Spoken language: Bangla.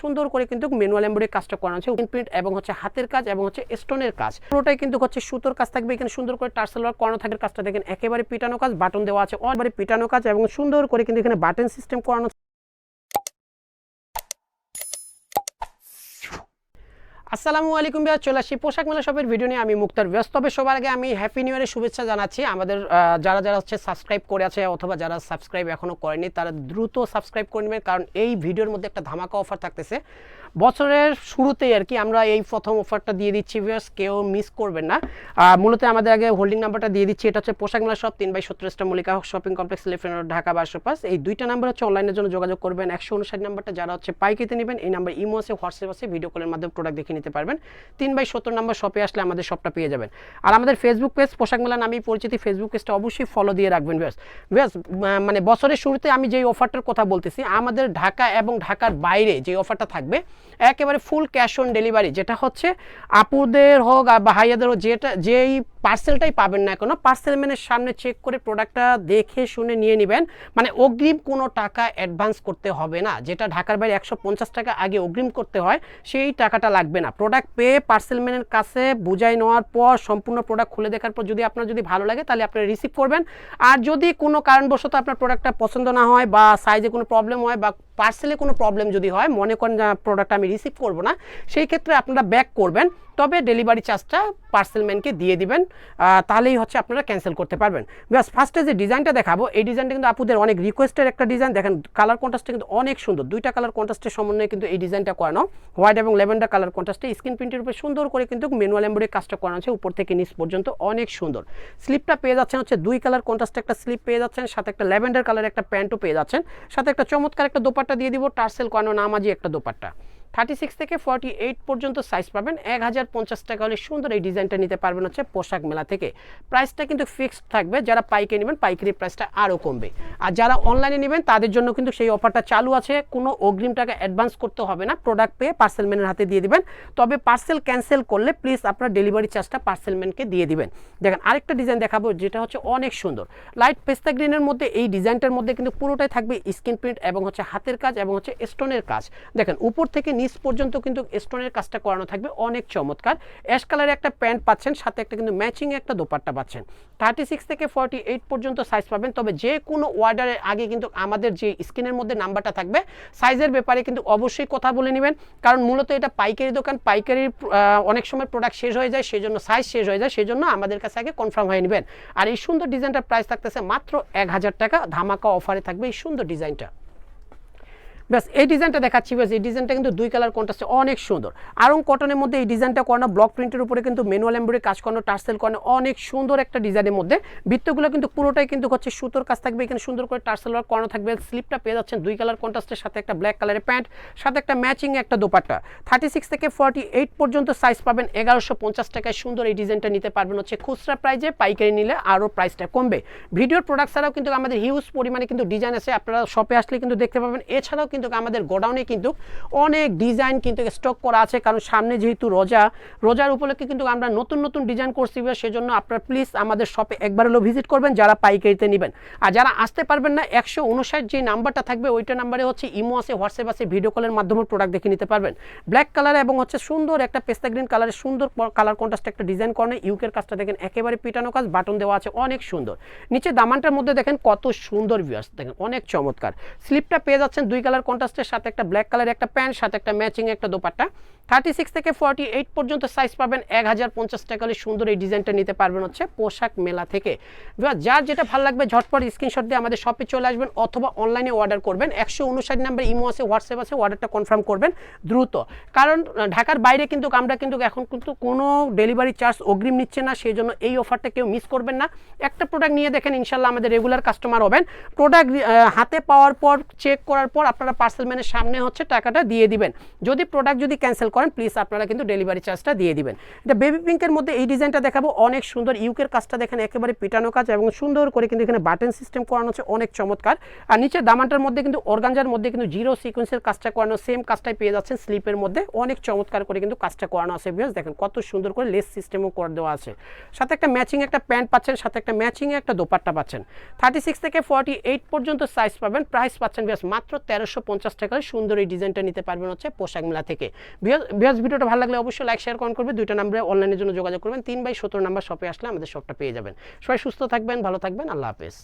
সুন্দর করে কিন্তু ম্যানুয়াল এমব্রয়ডারি কাজটা করানো আছে প্রিন্ট এবং হচ্ছে হাতের কাজ এবং হচ্ছে স্টোনের কাজ। পুরোটাই কিন্তু হচ্ছে সুতোর কাজ থাকবে, এখানে সুন্দর করে টার্সেল ওয়ার্ক করানো থাকার কাজটা দেখেন একেবারে পিটানো কাজ বাটন দেওয়া আছে অনেকবারে পিটানো কাজ এবং সুন্দর করে কিন্তু এখানে বাটন সিস্টেম করানো আসসালামু আলাইকুম বিয়া চলে আসি পোশাক মেলা শপের ভিডিও নিয়ে। আমি মুক্তার ব্যস্ত। তবে সবার আগে আমি হ্যাপি নিউ ইয়ারের শুভেচ্ছা জানাচ্ছি। আমাদের যারা যারা হচ্ছে সাবস্ক্রাইব করে আছে অথবা যারা সাবস্ক্রাইব এখনও করেনি, তারা দ্রুত সাবস্ক্রাইব করে নেবেন। কারণ এই ভিডিওর মধ্যে একটা ধামাকা অফার থাকতেছে। বছরের শুরুতেই আর কি আমরা এই প্রথম অফারটা দিয়ে দিচ্ছি ভিউয়ার্স। কেউ মিস করবেন না। মূলত আমাদের আগে হোল্ডিং নাম্বারটা দিয়ে দিচ্ছি। এটা হচ্ছে পোশাক মেলা শপ তিন বাই সত্তরটা মল্লিকা শপিং কমপ্লেক্স লেফটেন্ট ঢাকা বারোশো পাঁচ এই দুইটা নাম্বার হচ্ছে অনলাইনের জন্য যোগাযোগ করবেন। একশো উনষাট নাম্বারটা যারা হচ্ছে পাইকিতে নেবেন, এই নাম্বার ইমো আছে হোয়াটসঅ্যাপ আছে ভিডিও কলের মাধ্যমে প্রোডাক্ট দেখে নিতে পারবেন। তিন বাই সত্তর নম্বর শপে আসলে আমাদের শপটা পেয়ে যাবেন। আর আমাদের ফেসবুক পেজ পোশাক মেলা নামেই পরিচিতি ফেসবুক পেজটা অবশ্যই ফলো দিয়ে রাখবেন, ব্যাস। ব্যাস মানে বছরের শুরুতে আমি যেই অফারটার কথা বলতেছি, আমাদের ঢাকা এবং ঢাকার বাইরে যে অফারটা থাকবে, একেবারে ফুল ক্যাশ অন ডেলিভারি যেটা হচ্ছে আপুদের হোক বা হাইয়াদের হোক, যেটা, যেই পার্সেলটাই পাবেন না কোনো পার্সেল ম্যানের সামনে চেক করে প্রোডাক্টটা দেখে শুনে নিয়ে নেবেন। মানে অগ্রিম কোনো টাকা অ্যাডভান্স করতে হবে না। যেটা ঢাকার বাইরে একশো পঞ্চাশ টাকা আগে অগ্রিম করতে হয়, সেই টাকাটা লাগবে না। প্রোডাক্ট পেয়ে পার্সেল ম্যানের কাছে বুঝাই নেওয়ার পর, সম্পূর্ণ প্রোডাক্ট খুলে দেখার পর যদি আপনার যদি ভালো লাগে, তাহলে আপনি রিসিভ করবেন। আর যদি কোনো কারণবশত আপনার প্রোডাক্টটা পছন্দ না হয় বা সাইজে কোনো প্রবলেম হয় বা পার্সেলে কোনো প্রবলেম যদি হয়, মনে করেন প্রোডাক্ট আমি রিসিভ করব না, সেই ক্ষেত্রে আপনারা ব্যাক করবেন। তবে ডেলিভারি চার্জটা পার্সেলম্যানকে দিয়ে দিবেন তাহলেই হচ্ছে আপনারা ক্যান্সেল করতে পারবেন। ব্যাস ফার্স্টে যে ডিজাইনটা দেখাবো, এই ডিজাইনটা কিন্তু আপুদের অনেক রিকোয়েস্টের একটা ডিজাইন দেখেন কালার কন্ট্রাস্টটা কিন্তু অনেক সুন্দর। দুইটা কালার কন্ট্রাস্টের সমন্বয়ে কিন্তু এই ডিজাইনটা করানো। হোয়াইট এবং লেভেন্ডার কালার কন্ট্রাস্টে স্ক্রিন প্রিন্টের উপরে সুন্দর করে কিন্তু ম্যানুয়াল এমব্রয়ডারি কাজটা করানো আছে, উপর থেকে নিচ পর্যন্ত অনেক সুন্দর। স্লিপটা পেয়ে যাচ্ছেন হচ্ছে দুই কালার কন্ট্রাস্টে একটা স্লিপ পেয়ে যাচ্ছেন, সাথে একটা ল্যাভেন্ডার কালার একটা প্যান্টও পেয়ে যাচ্ছেন, সাথে একটা চমৎকার একটা দোপাট্টা দিয়ে দিব টার্সেল করানো নামাজি একটা দোপাট্টা। থার্টি সিক্স থেকে ফর্টি এইট পর্যন্ত সাইজ পাবেন। এক হাজার পঞ্চাশ টাকা হলে সুন্দর এই ডিজাইনটা নিতে পারবেন হচ্ছে পোশাক মেলা থেকে। প্রাইসটা কিন্তু ফিক্সড থাকবে। যারা পাইকারি নেবেন, পাইকারি প্রাইসটা আরও কমবে। আর যারা অনলাইনে নেবেন, তাদের জন্য কিন্তু সেই অফারটা চালু আছে। কোনো অগ্রিম টাকা অ্যাডভান্স করতে হবে না। প্রোডাক্ট পেয়ে পার্সেল ম্যানের হাতে দিয়ে দিবেন। তবে পার্সেল ক্যান্সেল করলে প্লিজ আপনার ডেলিভারি চার্জটা পার্সেল ম্যানকে দিয়ে দিবেন। দেখেন, আরেকটা ডিজাইন দেখাবো যেটা হচ্ছে অনেক সুন্দর। লাইট পেস্তা গ্রিনের মধ্যে এই ডিজাইনটার মধ্যে কিন্তু পুরোটাই থাকবে স্ক্রিন প্রিন্ট এবং হচ্ছে হাতের কাজ এবং হচ্ছে স্টোনের কাজ। দেখেন, উপর থেকে নিচ পর্যন্ত কিন্তু স্টোনের কাজটা করানো থাকবে। অনেক চমৎকার। অ্যাশ কালারের একটা প্যান্ট পাচ্ছেন, সাথে একটা কিন্তু ম্যাচিং একটা দোপাট্টা পাচ্ছেন। থার্টি সিক্স থেকে ফর্টি এইট পর্যন্ত সাইজ পাবেন, তবে যে কোনো অর্ডারের আগে কিন্তু আমাদের যে স্ক্রিনের মধ্যে নাম্বারটা থাকবে, সাইজের ব্যাপারে কিন্তু অবশ্যই কথা বলে নেবেন। কারণ মূলত এটা পাইকারি দোকান পাইকারির অনেক সময় প্রোডাক্ট শেষ হয়ে যায় সেই জন্য সাইজ শেষ হয়ে যায় সেই জন্য আমাদের কাছে আগে কনফার্ম হয়ে নেবেন। আর এই সুন্দর ডিজাইনটার প্রাইস থাকতেছে মাত্র এক হাজার টাকা, ধামাকা অফারে থাকবে এই সুন্দর ডিজাইনটা ব্যাস, এই ডিজাইনটা দেখাচ্ছি, ব্যাস, এই ডিজাইনটা কিন্তু দুই কালার কন্ট্রাস্টে অনেক সুন্দর। আরং কটনের মধ্যে এই ডিজাইনটা করানো ব্লক প্রিন্টের উপরে কিন্তু ম্যানুয়াল এমব্রয়ডারি কাজ করানো টার্সেল করানো, অনেক সুন্দর একটা ডিজাইনের মধ্যে। বৃত্তগুলো কিন্তু পুরোটাই কিন্তু হচ্ছে সুতোর কাজ থাকবে, এখানে সুন্দর করে টার্সেল ওয়ার্ক করানো থাকবে। স্লিপটা পেয়ে যাচ্ছেন দুই কালার কন্ট্রাস্টের সাথে একটা ব্ল্যাক কালারের প্যান্ট সাথে একটা ম্যাচিং একটা দোপাট্টা। থার্টি সিক্স থেকে ফর্টি এইট পর্যন্ত সাইজ পাবেন, এগারোশো পঞ্চাশ টাকায় সুন্দর এই ডিজাইনটা নিতে পারবেন হচ্ছে খুচরা প্রাইজে পাইকারি নিলে আরও প্রাইসটা কমবে। ভিডিওর প্রোডাক্ট ছাড়াও কিন্তু আমাদের হিউজ পরিমাণে কিন্তু ডিজাইন আছে, আপনারা শপে আসলে কিন্তু দেখতে পাবেন। এছাড়াও কিন্তু আমাদের গোডাউনে কিন্তু অনেক ডিজাইন কিন্তু স্টক করা আছে। কারণ সামনে যেহেতু রোজা, রোজার উপলক্ষে কিন্তু আমরা নতুন নতুন ডিজাইন করছি সেজন্য আপনারা প্লিজ আমাদের শপে একবার হলেও ভিজিট করবেন, যারা পাইকারিতে নেবেন। আর যারা আসতে পারবেন না, একশো উনষাট যে নাম্বারটা থাকবে, ওইটা নাম্বারে হচ্ছে ইমো আছে, হোয়াটসঅ্যাপ আছে ভিডিও কলের মাধ্যমে প্রোডাক্ট দেখে নিতে পারবেন। ব্ল্যাক কালার এবং হচ্ছে সুন্দর একটা পেস্তা গ্রিন কালারের সুন্দর কালার কন্ট্রাস্ট একটা ডিজাইন করানো ইউকের কাজটা দেখেন, একেবারে পিটানো কাজ বাটন দেওয়া আছে, অনেক সুন্দর। নিচে দামানটার মধ্যে দেখেন, কত সুন্দর ভিউয়ার্স দেখেন, অনেক চমৎকার। স্লিপটা পেয়ে যাচ্ছেন দুই কালার কন্ট্রাস্টের সাথে একটা ব্ল্যাক কালার একটা প্যান্ট সাথে একটা ম্যাচিং একটা দোপাট্টা। থার্টি সিক্স থেকে ফর্টি এইট পর্যন্ত সাইজ পাবেন, এক হাজার পঞ্চাশ টাকা সুন্দর এই ডিজাইনটা নিতে পারবেন হচ্ছে পোশাক মেলা থেকে। যার যেটা ভালো লাগবে, ঝটপট স্ক্রিনশট দিয়ে আমাদের শপে চলে আসবেন অথবা অনলাইনে অর্ডার করবেন। একশো উনষাট নাম্বার ইমো আছে হোয়াটসঅ্যাপ আছে অর্ডারটা কনফার্ম করবেন দ্রুত। কারণ ঢাকার বাইরে কিন্তু, আমরা কিন্তু এখন কিন্তু কোনো ডেলিভারি চার্জ অগ্রিম নিচ্ছে না সেই জন্য এই অফারটা কেউ মিস করবেন না। একটা প্রোডাক্ট নিয়ে দেখেন, ইনশাল্লাহ আমাদের রেগুলার কাস্টমার হবেন। প্রোডাক্ট হাতে পাওয়ার পর চেক করার পর আপনারা পার্সেল ম্যানের সামনে হচ্ছে টাকাটা দিয়ে দিবেন। যদি প্রোডাক্ট যদি ক্যান্সেল করেন প্লিজ আপনারা কিন্তু ডেলিভারি চার্জটা দিয়ে দিবেন। এটা বেবি পিঙ্কের মধ্যে এই ডিজাইনটা দেখাবো। অনেক সুন্দর ইউকের কাজটা দেখেন, একেবারে পিটানো কাজ এবং সুন্দর করে কিন্তু এখানে বাটন সিস্টেম করানো হচ্ছে, অনেক চমৎকার। আর নিচে দামানটার মধ্যে কিন্তু অর্গানজার মধ্যে কিন্তু জিরো সিকোয়েন্সের কাজটা করানো সেম কাজটাই পেয়ে যাচ্ছেন স্লিপের মধ্যে। অনেক চমৎকার করে কিন্তু কাজটা করানো আছে বিকজ দেখেন কত সুন্দর করে লেস সিস্টেমও করে দেওয়া আছে। সাথে একটা ম্যাচিং একটা প্যান্ট পাচ্ছেন, সাথে একটা ম্যাচিং একটা দোপাট্টা পাচ্ছেন। থার্টি সিক্স থেকে ফর্টি এইট পর্যন্ত সাইজ পাবেন প্রাইস পাচ্ছেন বিয়াস মাত্র তেরোশো পঞ্চাশ টাকায় সুন্দর এই ডিজাইনটা নিতে পারবেন হচ্ছে পোশাক মেলা থেকে। বিয়াস ভিডিওটা ভালো লাগলে অবশ্যই লাইক শেয়ার কমেন্ট করবে। দুইটা নাম্বারে অনলাইনের জন্য যোগাযোগ করবেন। তিন বাই সতেরো নাম্বার শপে আসলে আমাদের শপটা পেয়ে যাবেন। সবাই সুস্থ থাকবেন, ভালো থাকবেন। আল্লাহ হাফেজ।